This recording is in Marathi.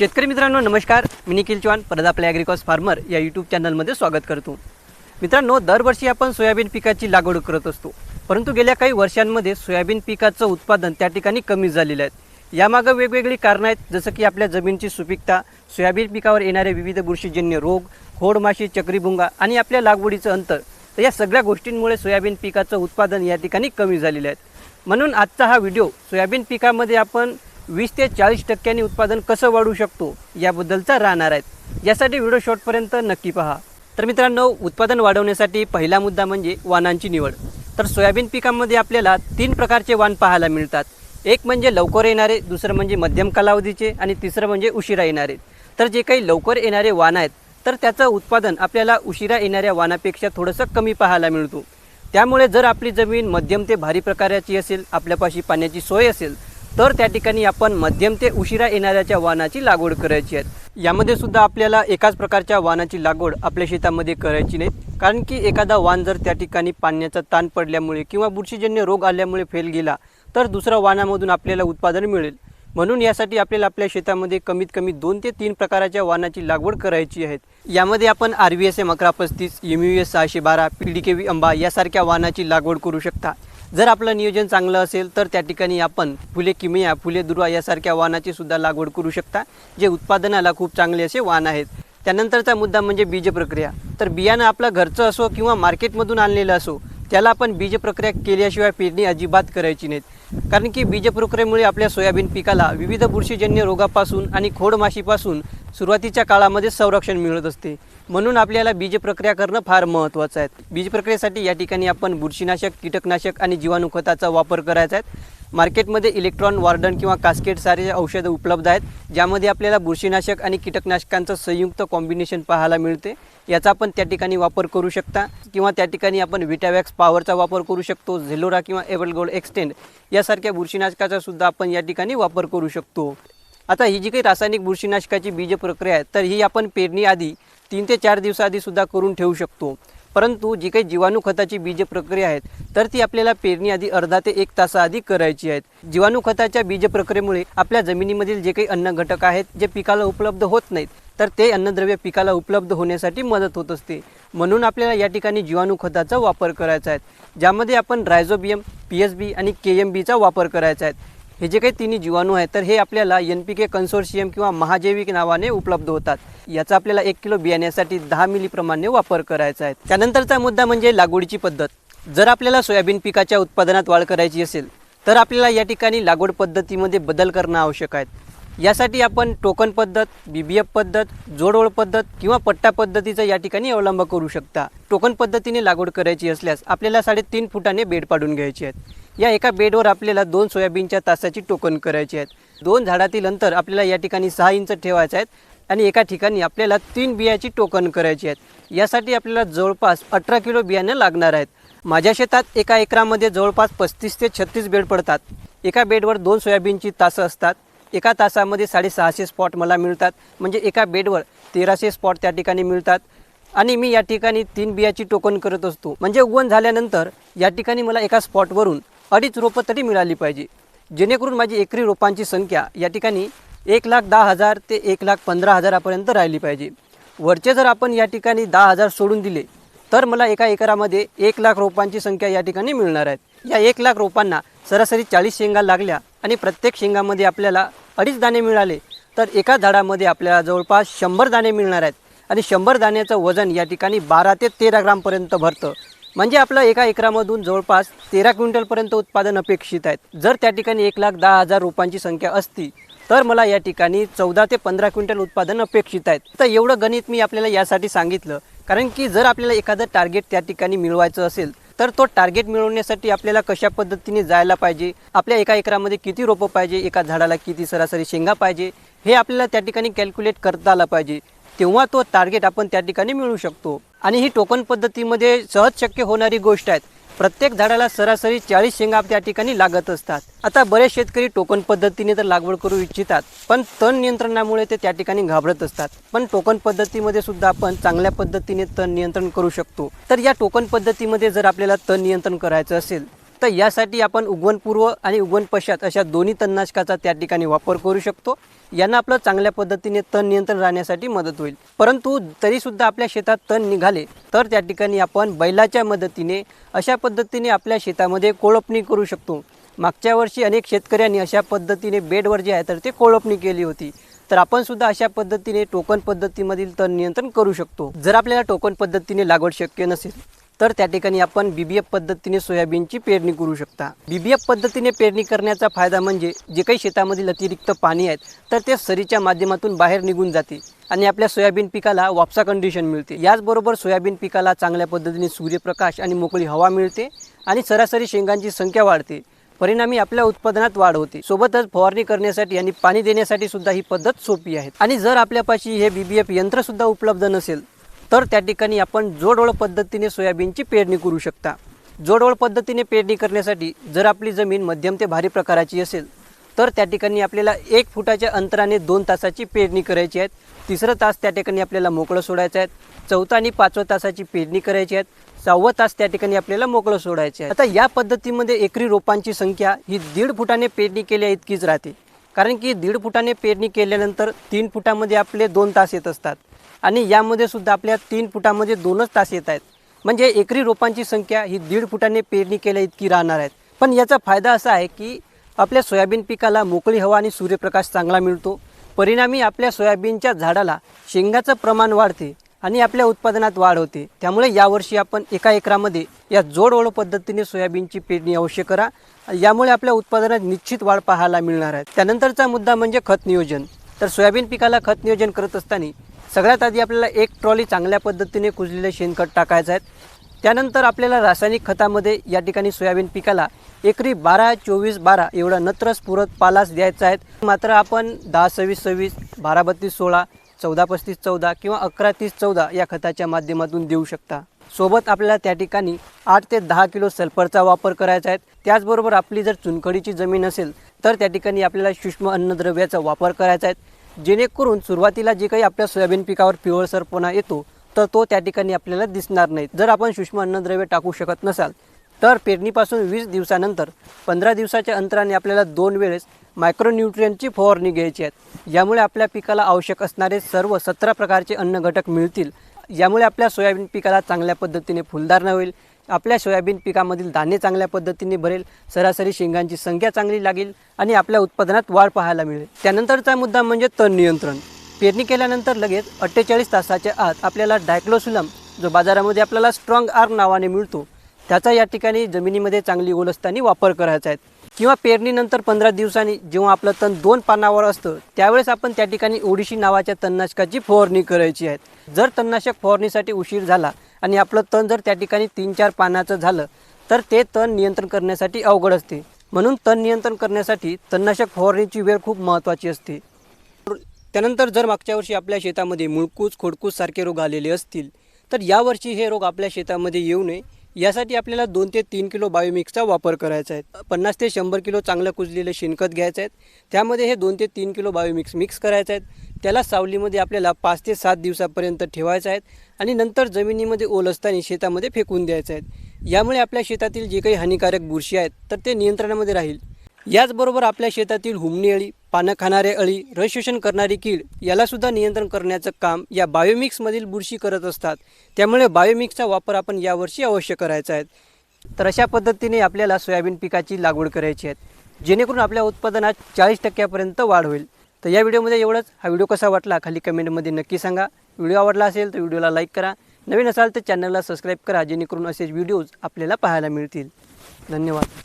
शेतकरी मित्रांनो नमस्कार. मी निखिल चव्हाण परत आपल्या ॲग्रिकॉस फार्मर या यूट्यूब चॅनलमध्ये स्वागत करतो. मित्रांनो दरवर्षी आपण सोयाबीन पिकाची लागवड करत असतो. परंतु गेल्या काही वर्षांमध्ये सोयाबीन पिकाचं उत्पादन त्या ठिकाणी कमी झालेलं आहे. यामागं वेगवेगळी कारणं आहेत जसं की आपल्या जमिनीची सुपीकता सोयाबीन पिकावर येणारे विविध बुरशीजन्य रोग खोडमाशी चक्रीभुंगा आणि आपल्या लागवडीचं अंतर. तर या सगळ्या गोष्टींमुळे सोयाबीन पिकाचं उत्पादन या ठिकाणी कमी झालेलं आहे. म्हणून आजचा हा व्हिडिओ सोयाबीन पिकामध्ये आपण वीस ते चाळीस टक्क्यांनी उत्पादन कसं वाढवू शकतो याबद्दलचा राहणार आहेत. यासाठी व्हिडिओ शॉर्टपर्यंत नक्की पहा. तर मित्रांनो उत्पादन वाढवण्यासाठी पहिला मुद्दा म्हणजे वाणांची निवड. तर सोयाबीन पिकांमध्ये आपल्याला तीन प्रकारचे वाण पाहायला मिळतात. एक म्हणजे लवकर येणारे दुसरं म्हणजे मध्यम कालावधीचे आणि तिसरं म्हणजे उशिरा येणारे. तर जे काही लवकर येणारे वाण आहेत तर त्याचं उत्पादन आपल्याला उशिरा येणाऱ्या वाणापेक्षा थोडंसं कमी पाहायला मिळतो. त्यामुळे जर आपली जमीन मध्यम ते भारी प्रकाराची असेल आपल्यापाशी पाण्याची सोय असेल तर त्या ठिकाणी आपण मध्यम ते उशिरा येणाऱ्याच्या वाहनाची लागवड करायची आहे. यामध्ये सुद्धा आपल्याला एकाच प्रकारच्या वाहनाची लागवड आपल्या शेतामध्ये करायची नाही. कारण की एखादा वाण जर त्या ठिकाणी पाण्याचा ताण पडल्यामुळे किंवा बुरशीजन्य रोग आल्यामुळे फेल गेला तर दुसऱ्या वाहनामधून आपल्याला उत्पादन मिळेल. म्हणून यासाठी आपल्याला आपल्या शेतामध्ये कमीत कमी दोन ते तीन प्रकाराच्या वाहनाची लागवड करायची आहे. यामध्ये आपण आर व्ही एस एम अकरा पस्तीस एम यू एस सहाशे बारा P D K V Amba यासारख्या वाहनाची लागवड करू शकता. जर आपलं नियोजन चांगलं असेल तर त्या ठिकाणी आपण फुले किमिया फुले दुर्वा यासारख्या वाहनाची सुद्धा लागवड करू शकता जे उत्पादनाला खूप चांगले असे वाहन आहेत. त्यानंतरचा मुद्दा म्हणजे बीज प्रक्रिया तर बियाणं आपलं घरचं असो किंवा मार्केटमधून आणलेलं असो त्याला आपण बीज प्रक्रिया केल्याशिवाय पेरणी अजिबात करायची नाहीत. कारण की बीज प्रक्रियेमुळे आपल्या सोयाबीन पिकाला विविध बुरशीजन्य रोगापासून आणि खोडमाशीपासून सुरुवातीच्या काळामध्ये संरक्षण मिळत असते. म्हणून आपल्याला बीज प्रक्रिया करणं फार महत्त्वाचं आहे. बीज प्रक्रियेसाठी या ठिकाणी आपण बुरशीनाशक कीटकनाशक आणि जीवाणू खताचा वापर करायचा आहे. मार्केटमध्ये इलेक्ट्रॉन वार्डन किंवा कास्केट सारे औषधं उपलब्ध आहेत ज्यामध्ये आपल्याला बुरशीनाशक आणि कीटकनाशकांचं संयुक्त कॉम्बिनेशन पाहायला मिळते. याचा आपण त्या ठिकाणी वापर करू शकता किंवा त्या ठिकाणी आपण विटावॅक्स पॉवरचा वापर करू शकतो झेलोरा किंवा एव्हल गोल्ड एक्सटेंड यासारख्या बुरशीनाशकाचा सुद्धा आपण या ठिकाणी वापर करू शकतो. आता ही जी काही रासायनिक बुरशीनाशकाची बीज प्रक्रिया आहे तर ही आपण पेरणीआधी तीन ते चार दिवसाआधी सुद्धा करून ठेवू शकतो. परंतु जी काही जीवाणू खताची बीज प्रक्रिया आहेत तर ती आपल्याला पेरणी आधी अर्धा ते एक तासाआधी करायची आहेत. जीवाणू खताच्या बीज प्रक्रियेमुळे आपल्या जमिनीमधील जे काही अन्न घटक आहेत जे पिकाला उपलब्ध होत नाहीत तर ते अन्नद्रव्य पिकाला उपलब्ध होण्यासाठी मदत होत असते. म्हणून आपल्याला या ठिकाणी जीवाणू खताचा वापर करायचा आहे. ज्यामध्ये आपण रायझोबियम पी एस बी आणि के एम बीचा वापर करायचा आहे. हे जे काही तिन्ही जीवाणू आहेत तर हे आपल्याला एन पी के कन्सोर्शियम किंवा महाजैविक नावाने उपलब्ध होतात. याचा आपल्याला एक किलो बियाण्यासाठी दहा मिलीप्रमाणे वापर करायचा आहे. त्यानंतरचा मुद्दा म्हणजे लागवडीची पद्धत. जर आपल्याला सोयाबीन पिकाच्या उत्पादनात वाढ करायची असेल तर आपल्याला या ठिकाणी लागवड पद्धतीमध्ये बदल करणं आवश्यक आहे यासाठी आपण टोकन पद्धत बी बी एफ पद्धत जोडवळ पद्धत किंवा पट्टा पद्धतीचा या ठिकाणी अवलंब करू शकता. टोकन पद्धतीने लागवड करायची असल्यास आपल्याला साडेतीन फुटाने बेड पाडून घ्यायचे आहेत. या एका बेडवर आपल्याला दोन सोयाबीनच्या तासाची टोकन करायची आहेत. दोन झाडातील अंतर आपल्याला या ठिकाणी सहा इंच ठेवायचं आहेत आणि एका ठिकाणी आपल्याला तीन बियाची टोकन करायची आहेत. यासाठी आपल्याला जवळपास अठरा किलो बियाणं लागणार आहेत. माझ्या शेतात एका एकरामध्ये जवळपास पस्तीस ते छत्तीस बेड पडतात. एका बेडवर दोन सोयाबीनची तासं असतात. एका तासामध्ये साडेसहाशे स्पॉट मला मिळतात. म्हणजे एका बेडवर तेराशे स्पॉट त्या ठिकाणी मिळतात. आणि मी या ठिकाणी तीन बियाची टोकन करत असतो. म्हणजे उगवण झाल्यानंतर या ठिकाणी मला एका स्पॉटवरून अडीच रोपं तरी मिळाली पाहिजे. जेणेकरून माझी एकरी रोपांची संख्या या ठिकाणी एक लाख दहा हजार ते एक लाख पंधरा हजारापर्यंत राहिली पाहिजे. वरचे जर आपण या ठिकाणी दहा हजार सोडून दिले तर मला एका एकरामध्ये एक लाख रोपांची संख्या या ठिकाणी मिळणार आहेत या एक लाख रोपांना सरासरी चाळीस शेंगा लागल्या आणि प्रत्येक शेंगामध्ये आपल्याला अडीच दाणे मिळाले तर एका झाडामध्ये आपल्याला जवळपास शंभर दाणे मिळणार आहेत. आणि शंभर दाण्याचं वजन या ठिकाणी बारा ते तेरा ग्रामपर्यंत भरतं. म्हणजे आपलं एका एकरामधून जवळपास तेरा क्विंटलपर्यंत उत्पादन अपेक्षित आहेत. जर त्या ठिकाणी एक लाख दहा हजार रोपांची संख्या असती तर मला या ठिकाणी चौदा ते पंधरा क्विंटल उत्पादन अपेक्षित आहेत. तर एवढं गणित मी आपल्याला यासाठी सांगितलं कारण की जर आपल्याला एखादं टार्गेट त्या ठिकाणी मिळवायचं असेल तर तो टार्गेट मिळवण्यासाठी आपल्याला कशा पद्धतीने जायला पाहिजे आपल्या एका एकरामध्ये किती रोपं पाहिजे एका झाडाला किती सरासरी शेंगा पाहिजे हे आपल्याला त्या ठिकाणी कॅल्क्युलेट करता आलं पाहिजे. तेव्हा तो टार्गेट आपण त्या ठिकाणी मिळवू शकतो. आणि ही टोकन पद्धतीमध्ये सहज शक्य होणारी गोष्ट आहे प्रत्येक झाडाला सरासरी चाळीस शेंगा त्या ठिकाणी लागत असतात. आता बरेच शेतकरी टोकन पद्धतीने तर लागवड करू इच्छितात पण तण नियंत्रणामुळे ते त्या ठिकाणी घाबरत असतात. पण टोकन पद्धतीमध्ये सुद्धा आपण चांगल्या पद्धतीने तण नियंत्रण करू शकतो. तर या टोकन पद्धतीमध्ये जर आपल्याला तण नियंत्रण करायचं असेल तर यासाठी आपण उगवणपूर्व आणि उगवण पश्चात अशा दोन्ही तणनाशकाचा त्या ठिकाणी वापर करू शकतो. यांना आपलं चांगल्या पद्धतीने तण नियंत्रण राहण्यासाठी मदत होईल. परंतु तरीसुद्धा आपल्या शेतात तण निघाले तर त्या ठिकाणी आपण बैलाच्या मदतीने अशा पद्धतीने आपल्या शेतामध्ये कोळपणी करू शकतो. मागच्या वर्षी अनेक शेतकऱ्यांनी अशा पद्धतीने बेडवर जे आहे तर ते कोळपणी केली होती. तर आपण सुद्धा अशा पद्धतीने टोकन पद्धतीमधील तण नियंत्रण करू शकतो. जर आपल्याला टोकन पद्धतीने लागवड शक्य नसेल तर त्या ठिकाणी आपण बीबीएफ पद्धतीने सोयाबीनची पेरणी करू शकता. बीबीएफ पद्धतीने पेरणी करण्याचा फायदा म्हणजे जे काही शेतामधील अतिरिक्त पाणी आहेत तर ते सरीच्या माध्यमातून बाहेर निघून जाते आणि आपल्या सोयाबीन पिकाला वापसा कंडिशन मिळते. याचबरोबर सोयाबीन पिकाला चांगल्या पद्धतीने सूर्यप्रकाश आणि मोकळी हवा मिळते आणि सरासरी शेंगांची संख्या वाढते. परिणामी आपल्या उत्पादनात वाढ होते. सोबतच फवारणी करण्यासाठी आणि पाणी देण्यासाठी सुद्धा ही पद्धत सोपी आहे. आणि जर आपल्यापाशी हे बीबीएफ यंत्र सुद्धा उपलब्ध नसेल तर त्या ठिकाणी आपण जोडओळ पद्धतीने सोयाबीनची पेरणी करू शकता. जोडओळ पद्धतीने पेरणी करण्यासाठी जर आपली जमीन मध्यम ते भारी प्रकाराची असेल तर त्या ठिकाणी आपल्याला एक फुटाच्या अंतराने दोन तासाची पेरणी करायची आहे. तिसरं तास त्या ठिकाणी आपल्याला मोकळं सोडायचं आहे. चौथा आणि पाचवा तासाची पेरणी करायची आहे. सहावा तास त्या ठिकाणी आपल्याला मोकळं सोडायचे आहे. आता या पद्धतीमध्ये एकरी रोपांची संख्या ही दीड फुटाने पेरणी केल्या इतकीच राहते. कारण की दीड फुटाने पेरणी केल्यानंतर तीन फुटामध्ये आपले दोन तास येत असतात. आणि यामध्ये सुद्धा आपल्या तीन फुटामध्ये दोनच तास येत आहेत. म्हणजे एकरी रोपांची संख्या ही दीड फुटाने पेरणी केल्या इतकी राहणार आहेत. पण याचा फायदा असा आहे की आपल्या सोयाबीन पिकाला मोकळी हवा आणि सूर्यप्रकाश चांगला मिळतो. परिणामी आपल्या सोयाबीनच्या झाडाला शेंगाचं प्रमाण वाढते आणि आपल्या उत्पादनात वाढ होते. त्यामुळे यावर्षी आपण एका एकरामध्ये या जोड पद्धतीने सोयाबीनची पेरणी अवश्य करा. यामुळे आपल्या उत्पादनात निश्चित वाढ पाहायला मिळणार आहे. त्यानंतरचा मुद्दा म्हणजे खत नियोजन. तर सोयाबीन पिकाला खत नियोजन करत असताना सगळ्यात आधी आपल्याला एक ट्रॉली चांगल्या पद्धतीने कुजलेले शेणखत टाकायचं आहे त्यानंतर आपल्याला रासायनिक खतामध्ये या ठिकाणी सोयाबीन पिकाला एकरी बारा चोवीस बारा एवढा नत्र स्फुरत पालास द्यायचा आहे मात्र आपण दहा सव्वीस सव्वीस बारा बत्तीस सोळा चौदा पस्तीस चौदा किंवा अकरा तीस चौदा या खताच्या माध्यमातून देऊ शकता. सोबत आपल्याला त्या ठिकाणी आठ ते दहा किलो सल्फरचा वापर करायचा आहे. त्याचबरोबर आपली जर चुनखडीची जमीन असेल तर त्या ठिकाणी आपल्याला सूक्ष्म अन्नद्रव्याचा वापर करायचा आहे. जेणेकरून सुरुवातीला जे काही आपल्या सोयाबीन पिकावर पिवळसरपणा येतो तर तो त्या ठिकाणी आपल्याला दिसणार नाही. जर आपण सूक्ष्म अन्नद्रव्य टाकू शकत नसाल तर पेरणीपासून वीस दिवसानंतर पंधरा दिवसाच्या अंतराने आपल्याला दोन वेळेस मायक्रोन्यूट्रियनची फवारणी घ्यायची आहे. यामुळे आपल्या पिकाला आवश्यक असणारे सर्व सतरा प्रकारचे अन्न घटक मिळतील. यामुळे आपल्या सोयाबीन पिकाला चांगल्या पद्धतीने फुलधारणा होईल. आपल्या सोयाबीन पिकामधील धान्य चांगल्या पद्धतीने भरेल सरासरी शेंगांची संख्या चांगली लागेल आणि आपल्या उत्पादनात वाढ पाहायला मिळेल. त्यानंतरचा मुद्दा म्हणजे तण नियंत्रण. पेरणी केल्यानंतर लगेच अठ्ठेचाळीस तासाच्या आत आपल्याला डायक्लोसुलम जो बाजारामध्ये आपल्याला स्ट्रॉंग आर्म नावाने मिळतो त्याचा या ठिकाणी जमिनीमध्ये चांगली ओल वापर करायचा आहे. किंवा पेरणीनंतर पंधरा दिवसांनी जेव्हा आपलं तण दोन पानावर असतं त्यावेळेस आपण त्या ठिकाणी ओडिशी नावाच्या तणनाशकाची फवारणी करायची आहे. जर तणनाशक फवारणीसाठी उशीर झाला आणि आपलं तण जर त्या ठिकाणी तीन चार पानाचं झालं तर ते तण नियंत्रण करण्यासाठी अवघड असते. म्हणून तण नियंत्रण करण्यासाठी तणनाशक फवारणीची वेळ खूप महत्त्वाची असते. त्यानंतर जर मागच्या वर्षी आपल्या शेतामध्ये मुळकूस खोडकूस सारखे रोग आलेले असतील तर यावर्षी हे रोग आपल्या शेतामध्ये येऊ नये. यासाठी आपल्याला दोन ते तीन किलो बायोमिक्सचा वापर करायचा आहे. पन्नास ते शंभर किलो चांगलं कुजलेलं शेणखत घ्यायचं आहे. त्यामध्ये हे दोन ते तीन किलो बायोमिक्स मिक्स करायचं आहे. त्याला सावलीमध्ये आपल्याला पाच ते सात दिवसापर्यंत ठेवायचं आहे आणि नंतर जमिनीमध्ये ओल असताना शेतामध्ये फेकून द्यायचं आहे. यामुळे आपल्या शेतातील जे काही हानिकारक बुरशी आहेत तर ते नियंत्रणामध्ये राहील. याचबरोबर आपल्या शेतातील हुमणी अळी पानं खाणारे अळी रस शोषण करणारी कीड यालासुद्धा नियंत्रण करण्याचं काम या बायोमिक्समधील बुरशी करत असतात. त्यामुळे बायोमिक्सचा वापर आपण यावर्षी अवश्य करायचा आहे. तर अशा पद्धतीने आपल्याला सोयाबीन पिकाची लागवड करायची आहे. जेणेकरून आपल्या उत्पादनात चाळीस टक्क्यापर्यंत वाढ होईल. तर या व्हिडिओमध्ये एवढंच. हा व्हिडिओ कसा वाटला खाली कमेंटमध्ये नक्की सांगा. व्हिडिओ आवडला असेल तर व्हिडिओला लाईक करा. नवीन असाल तर चॅनलला सबस्क्राईब करा जेणेकरून असेच व्हिडिओज आपल्याला पाहायला मिळतील. धन्यवाद.